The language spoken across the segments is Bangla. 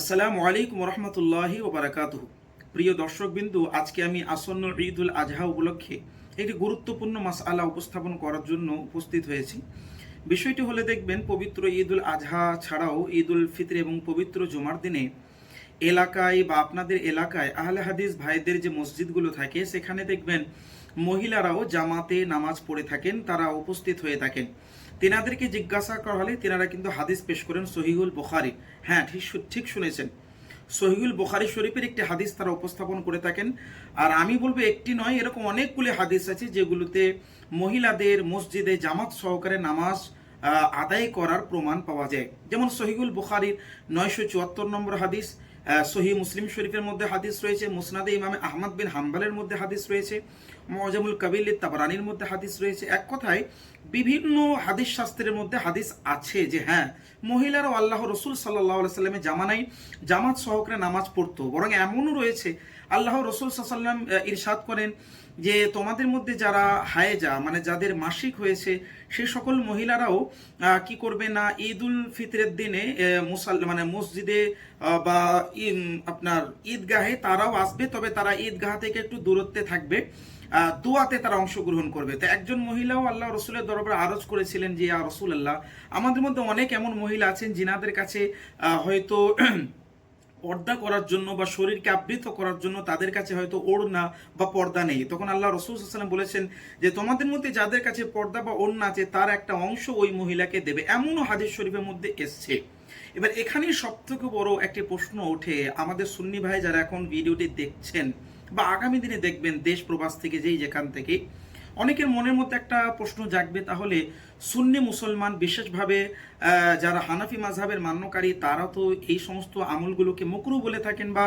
আসসালামু আলাইকুম রহমতুল্লাহি ওবরাকাতুহ। প্রিয় দর্শকবিন্দু, আজকে আমি আসন্ন ঈদুল আজহা উপলক্ষে একটি গুরুত্বপূর্ণ মাসআলা উপস্থাপন করার জন্য উপস্থিত হয়েছি। বিষয়টি হলে দেখবেন, পবিত্র ঈদুল আজহা ছাড়াও ঈদুল ফিতর এবং পবিত্র জুমার দিনে এলাকায় বা আপনাদের এলাকায় আহলে হাদিস ভাইদের যে মসজিদগুলো থাকে, সেখানে দেখবেন মহিলারাও জামাতে নামাজ পড়ে থাকেন, তারা উপস্থিত হয়ে থাকেন। তেনাদেরকে জিজ্ঞাসা করা হলে তেনারা কিন্তু হাদিস পেশ করেন সহিহুল বুখারি। হ্যাঁ ঠিক ঠিক শুনেছেন। সহিহুল বুখারি শরীফের একটি হাদিস তারা উপস্থাপন করে থাকেন। আর আমি বলব একটি নয়, এরকম অনেকগুলি হাদিস আছে যেগুলোতে মহিলাদের মসজিদে জামাত সহকারে নামাজ আদায় করার প্রমাণ পাওয়া যায়। যেমন সহিহুল বুখারির নয়শো চুয়াত্তর নম্বর হাদিস সহি মুসলিম শরীফের মধ্যে হাদিস রয়েছে, মুসনাদে ইমামে আহমদ বিন হাম্বালের মধ্যে হাদিস রয়েছে, মজামুল কাবিল তাবরানির মধ্যে হাদিস রয়েছে। এক কথায়, বিভিন্ন হাদিস শাস্ত্রের মধ্যে হাদিস আছে যে হ্যাঁ মহিলারাও আল্লাহ রসুল সাল্লাহ সাল্লামের জামানাই জামাত সহকারে নামাজ পড়তো, বরং এমনও রয়েছে আল্লাহ রসুল সাল্লাম ইরশাদ করেন যে তোমাদের মধ্যে যারা হায়েজা মানে যাদের মাসিক হয়েছে, সে সকল মহিলারাও কি করবে না? ঈদুল ফিতরের দিনে মুসাল মানে মসজিদে বা আপনার ঈদগাহে তারাও আসবে, তবে তারা ঈদগাহ থেকে একটু দূরত্বে থাকবে দোয়াতে তারা অংশগ্রহণ করবে। তো একজন মহিলাও আল্লাহ রসুলের দরবারে আরজ করেছিলেন যে রসুল আল্লাহ আমাদের মধ্যে অনেক এমন মহিলা আছেন, যিনাদের কাছে হয়তো পর্দা করার জন্য বা শরীরকে আবৃত করার জন্য তাদের কাছে হয়তো ওড়না বা পর্দা নেই। তখন আল্লাহ রসুল বলেছেন যে, তোমাদের মধ্যে যাদের কাছে পর্দা বা ওড়না আছে, তার একটা অংশ ওই মহিলাকে দেবে। এমনও হাদিস শরীফের মধ্যে এসছে। এবার এখানেই সব থেকে বড় একটি প্রশ্ন ওঠে। আমাদের সুন্নি ভাই যারা এখন ভিডিওটি দেখছেন বা আগামী দিনে দেখবেন দেশ প্রবাস থেকে যেই যেখান থেকে, অনেকের মনের মধ্যে একটা প্রশ্ন জাগবে, তাহলে সুন্নি মুসলমান বিশেষভাবে যারা হানাফি মাঝহাবের মান্যকারী, তারা তো এই সমস্ত আমলগুলোকে মকরু বলে থাকেন বা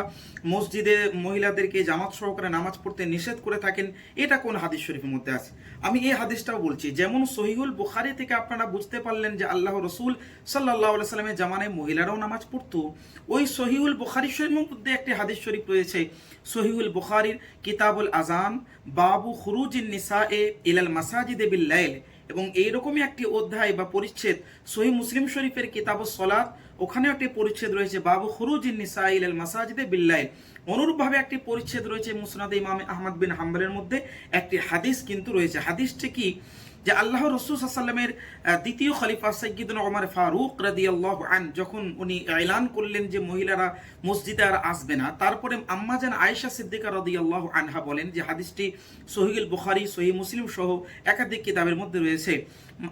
মসজিদে মহিলাদেরকে জামাত সহকারে নামাজ পড়তে নিষেধ করে থাকেন, এটা কোন হাদিস শরীফের মধ্যে আছে? আমি এই হাদিসটাও বলছি, যেমন সহিহুল বুখারি থেকে আপনারা বুঝতে পারলেন যে আল্লাহ রসুল সাল্লাহ সাল্লামের জামানায় মহিলারাও নামাজ পড়তো। ওই সহিউল বুখারি শরীফের মধ্যে একটি হাদিস শরীফ রয়েছে সহিউল বুখারির কিতাবুল আজান বাবু খুরুজিন নিসা এ ইলাল মাসাজিদে বিল্লাইল এবং এইরকমই একটি অধ্যায় বা পরিচ্ছেদ সহি মুসলিম শরীফের কিতাব সলাৎ। ওখানেও একটি পরিচ্ছেদ রয়েছে, বাবু খুরুজিন নিসাইল ইলাল মাসাজিদে বিল্লাইল। অনুরূপভাবে একটি পরিচ্ছেদ রয়েছে মুসনাদ ইমাম আহমদ বিন হাম্বলের মধ্যে। একটি হাদিস কিন্তু রয়েছে। হাদিসটি কি? যে আল্লাহ রসুল দ্বিতীয় খলিফা সৈয়দুল ওমর ফারুক রাদিয়াল্লাহ আন, যখন উনি এলান করলেন যে মহিলারা মসজিদে আর আসবে না, তারপরে আম্মাজান আয়েশা সিদ্দিকা রাদিয়াল্লাহ আনহা বলেন যে হাদিসটি সহিউল বুখারি সহি মুসলিম সহ একাধিক কিতাবের মধ্যে রয়েছে।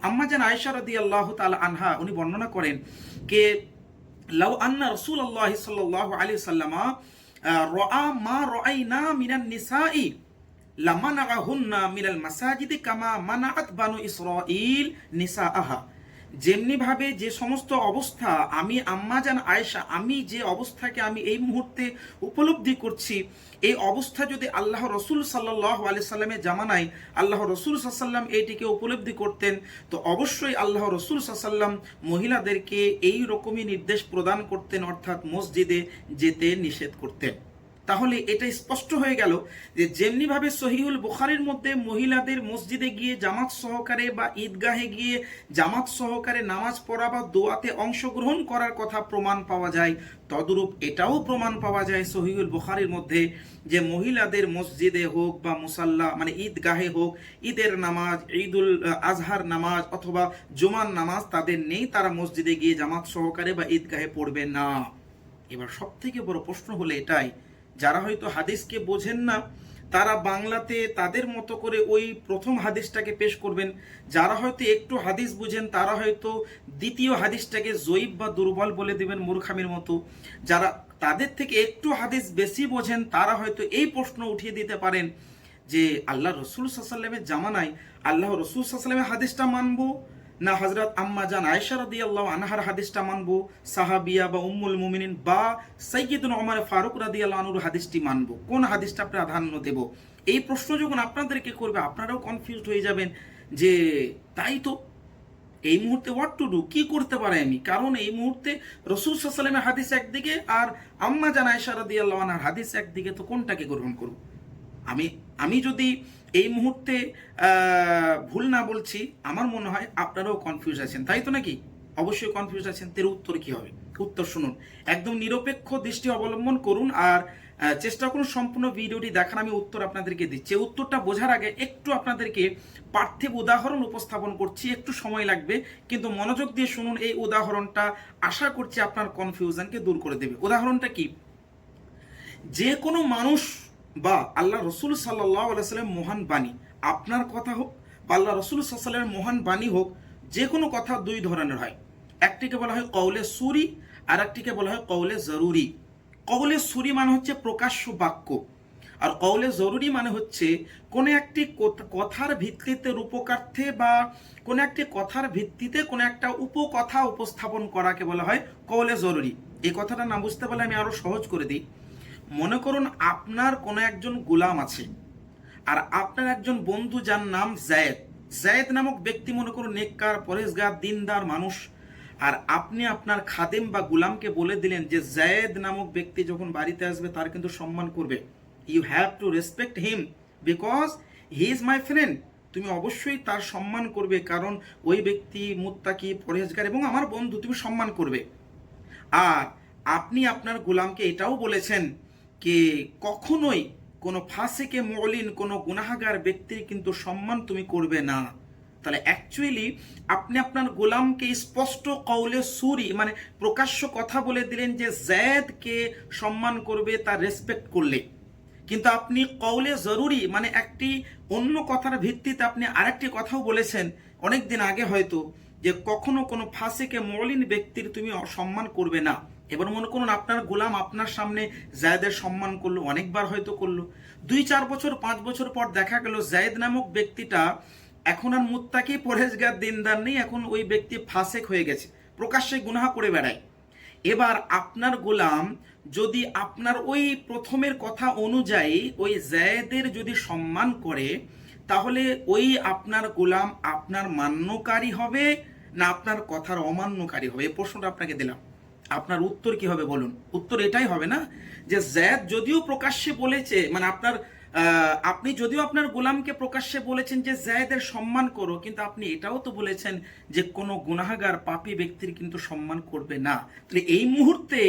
আম্মাজান আয়েশা রাদিয়াল্লাহু তাআলা আনহা, উনি বর্ণনা করেন কে, লাউ আন্না রসুল আল্লাহ সাল্লাল্লাহু আলাইহি সাল্লামা রাআ মা রাআইনা মিনান নিসাই লামানাহুন্না মিনাল মাসাজিদি কামা মানাআত বানু ইসরাইল নিসাআহা। যেমনি ভাবে যে সমস্ত অবস্থা, আমি আম্মাজান আয়েশা, আমি যে অবস্থাকে আমি এই মুহূর্তে উপলব্ধি করছি, এই অবস্থা যদি আল্লাহ রসুল সাল্লাহ আলি সাল্লামের জামানায় আল্লাহ রসুল সাল্লাম এইটিকে উপলব্ধি করতেন, তো অবশ্যই আল্লাহ রসুল সাল্লাম মহিলাদেরকে এই রকমই নির্দেশ প্রদান করতেন, অর্থাৎ মসজিদে যেতে নিষেধ করতেন। তাহলে এটা স্পষ্ট হয়ে গেল যে যেমনিভাবে সহিউল বুখারির মধ্যে মহিলাদের মসজিদে গিয়ে জামাত সহকারে বা ঈদগাহে গিয়ে জামাত সহকারে নামাজ পড়া বা দোয়াতে অংশগ্রহণ করার কথা প্রমাণ পাওয়া যায়, তদরূপ এটাও প্রমাণ পাওয়া যায় সহিউল বুখারির মধ্যে যে মহিলাদের মসজিদে হোক বা মুসাল্লা মানে ঈদগাহে হোক, ঈদের নামাজ, ঈদুল আজহার নামাজ অথবা জুমার নামাজ তাদের নেই, তারা মসজিদে গিয়ে জামাত সহকারে বা ঈদগাহে পড়বে না। এবার সব থেকে বড় প্রশ্ন হলো এটাই যারা হয়তো হাদিসকে বোঝেন না, তারা বাংলাতে তাদের মতো করে ওই প্রথম হাদিসটাকে পেশ করবেন। যারা হয়তো একটু হাদিস বুঝেন, তারা হয়তো দ্বিতীয় হাদিসটাকে জয়ীব বা দুর্বল বলে দেবেন মূর্খামির মতো। যারা তাদের থেকে একটু হাদিস বেশি বোঝেন, তারা হয়তো এই প্রশ্ন উঠিয়ে দিতে পারেন যে, আল্লাহ রসুল সাল্লামের জামানায় আল্লাহ রসুল সাল্লামের হাদিসটা মানবো? না হজরত আম্মা জান আয়েশা রাদিয়াল্লাহু আনহার হাদিসটা মানবো, সাহাবিয়া বা উম্মুল মুমিনিন বা সাইয়্যিদুন ওমর ফারুক রাদিয়াল্লাহু আনুর হাদিসটি মানবো। কোন হাদিসটা প্রাধান্য দেব? এই প্রশ্ন যখন আপনাদেরকে করবে, আপনারাও কনফিউজড হয়ে যাবেন যে তাই তো। এই মুহূর্তে হোয়াট টু ডু কি করতে পারে আমি? কারণ এই মুহূর্তে রসুল সাল্লামের হাদিস একদিকে আর আম্মা জান আয়েশা রাদিয়াল্লাহু আনহার হাদিস একদিকে, তো কোনটাকে গ্রহণ করব? আমি আমি যদি এই মুহূর্তে ভুল না বলছি, আমার মনে হয় আপনারাও কনফিউজ আছেন। তাই তো নাকি? অবশ্যই কনফিউজ আছেন। তের উত্তর কি হবে? উত্তর শুনুন। একদম নিরপেক্ষ দৃষ্টি অবলম্বন করুন আর চেষ্টা করুন সম্পূর্ণ ভিডিওটি দেখার। আমি উত্তর আপনাদেরকে দিচ্ছি। উত্তরটা বোঝার আগে একটু আপনাদেরকে পার্থিব উদাহরণ উপস্থাপন করছি। একটু সময় লাগবে, কিন্তু মনোযোগ দিয়ে শুনুন এই উদাহরণটা। আশা করছি আপনার কনফিউশনকে দূর করে দেবে। উদাহরণটা কি? যে কোনো মানুষ বা আল্লাহ রসুল সাল্লাহ মহান বাণী। আপনার কথা হোক বা আল্লাহ রসুল সাল্লামের মহান বাণী হোক, যে কোনো কথা দুই ধরনের হয়। একটিকে বলা হয় কৌলে সুরি আর একটিকে বলা হয় কৌলে জরুরি। কৌলে সুরি মানে হচ্ছে প্রকাশ্য বাক্য। আর কৌলে জরুরি মানে হচ্ছে কোনো একটি কোথ- কথার ভিত্তিতে রূপকার্থে বা কোনো একটি কথার ভিত্তিতে কোনো একটা উপকথা উপস্থাপন করাকে বলা হয় কৌলে জরুরি। এই কথাটা না বুঝতে পারলে আমি আরও সহজ করে দিই। মনে করুন আপনার কোনো একজন গোলাম আছে, আর আপনার একজন বন্ধু যার নাম জায়েদ। জায়েদ নামক ব্যক্তি মনে করুন নেককার, পরেশগার, দিনদার মানুষ, আর আপনি আপনার খাদেম বা গুলামকে বলে দিলেন যে জায়েদ নামক ব্যক্তি যখন বাড়িতে আসবে তার কিন্তু সম্মান করবে। You have to respect him because he is my friend তুমি অবশ্যই তার সম্মান করবে, কারণ ওই ব্যক্তি মুত্তাকি, পরেশগার এবং আমার বন্ধু, তুমি সম্মান করবে। আর আপনি আপনার গোলামকে এটাও বলেছেন যে কখনোই কোনো ফাঁসেকে মলিন কোনো গুনাহাগার ব্যক্তির কিন্তু সম্মান তুমি করবে না। তাহলে অ্যাকচুয়ালি আপনি আপনার গোলামকে স্পষ্ট কৌলে সুরি মানে প্রকাশ্য কথা বলে দিলেন যে জ্যাদকে সম্মান করবে, তার রেসপেক্ট করলে। কিন্তু আপনি কৌলে জরুরি মানে একটি অন্য কথার ভিত্তিতে আপনি আরেকটি কথাও বলেছেন অনেক দিন আগে হয়তো, যে কখনো কোনো ফাঁসিকে মলিন ব্যক্তির তুমি অসম্মান করবে না। এবার মনে করুন আপনার গোলাম আপনার সামনে জায়দের সম্মান করল, অনেকবার হয়তো করল। দুই, চার বছর, পাঁচ বছর পর দেখা গেল জায়দ নামক ব্যক্তিটা এখন আর মুত্তাকি পরেজগার দিনদার নেই, এখন ওই ব্যক্তি ফাঁসেক হয়ে গেছে, প্রকাশ্যে গুনাহা করে বেড়ায়। এবার আপনার গোলাম যদি আপনার ওই প্রথমের কথা অনুযায়ী ওই জায়েদের যদি সম্মান করে, তাহলে ওই আপনার গোলাম আপনার মান্যকারী হবে না আপনার কথার অমান্যকারী হবে? প্রশ্নটা আপনাকে দিলাম। আপনার উত্তর কি হবে বলুন? উত্তর এটাই হবে না যে জ্যাদ যদিও প্রকাশ্যে বলেছে মানে আপনার আপনি যদিও আপনার গোলামকে প্রকাশ্যে বলেছেন যে জায়েদের সম্মান করো, কিন্তু আপনি এটাও তো বলেছেন যে কোনো গুনাহাগার পাপী ব্যক্তির কিন্তু সম্মান করবে না। তাহলে এই মুহূর্তে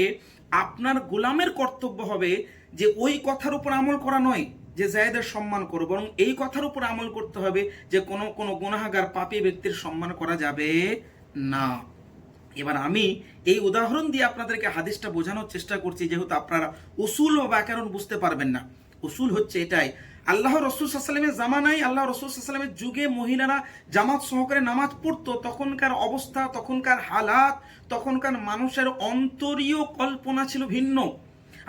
আপনার গোলামের কর্তব্য হবে যে ওই কথার উপর আমল করা নয় যে জায়েদের সম্মান করো, বরং এই কথার উপর আমল করতে হবে যে কোনো কোনো গুনাহাগার পাপী ব্যক্তির সম্মান করা যাবে না। এবার আমি এই উদাহরণ দিয়ে আপনাদেরকে হাদিসটা বোঝানোর চেষ্টা করছি, যেহেতু আপনারা উসুল বা ব্যাকরণ বুঝতে পারবেন না। উসুল হচ্ছে এটাই, আল্লাহ রসুল সাল্লামের জামানায় আল্লাহ রসুল সাল্লামের যুগে মহিলারা জামাত সহকারে নামাজ পড়তো, তখনকার অবস্থা, তখনকার হালাত, তখনকার মানুষের অন্তরীয় কল্পনা ছিল ভিন্ন।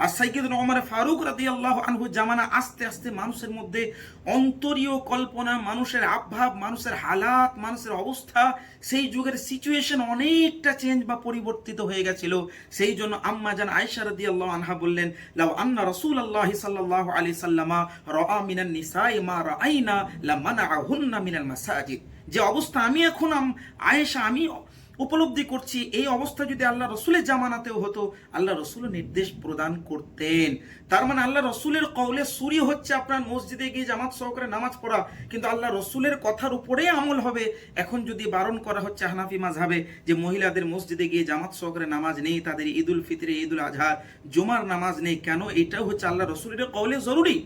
আর সাইকিদ ওমর ফারুক রাদি আল্লাহ আনহু জামানা আস্তে আস্তে মানুষের মধ্যে অন্তরীয় কল্পনা, মানুষের আবভাব মানুষের হালাত, মানুষের অবস্থা, সেই যুগের সিচুয়েশন অনেকটা চেঞ্জ বা পরিবর্তিত হয়ে গেছিল। সেই জন্য আম্মা জান আয়েশা রাদি আল্লাহ আনহা বললেন, লাউ আন্না রসুল আল্লাহ সাল্লাহ আলি সাল্লামা রা মিনান নিসাই মা রাআইনা লা মানাআহুন্না মিনাল মাসাজিদ। যে অবস্থা আমি এখন আয়েশা, আমি উপলব্ধি করছি, এই অবস্থা যদি আল্লাহ রসুলের জামানাতেও হতো, আল্লাহ রসুল নির্দেশ প্রদান করতেন। তার মানে আল্লাহ রসুলের কৌলে সুরি হচ্ছে আপনার মসজিদে গিয়ে জামাত সহকারে নামাজ পড়া, কিন্তু আল্লাহ রসুলের কথার উপরেই আমল হবে। এখন যদি বারণ করা হচ্ছে হানাফি মাঝহাবে যে মহিলাদের মসজিদে গিয়ে জামাত সহকারে নামাজ নেই, তাদের ঈদুল ফিতরে ঈদুল আজহার, জুমার নামাজ নেই, কেন? এটাও হচ্ছে আল্লাহ রসুলের কৌলে জরুরি।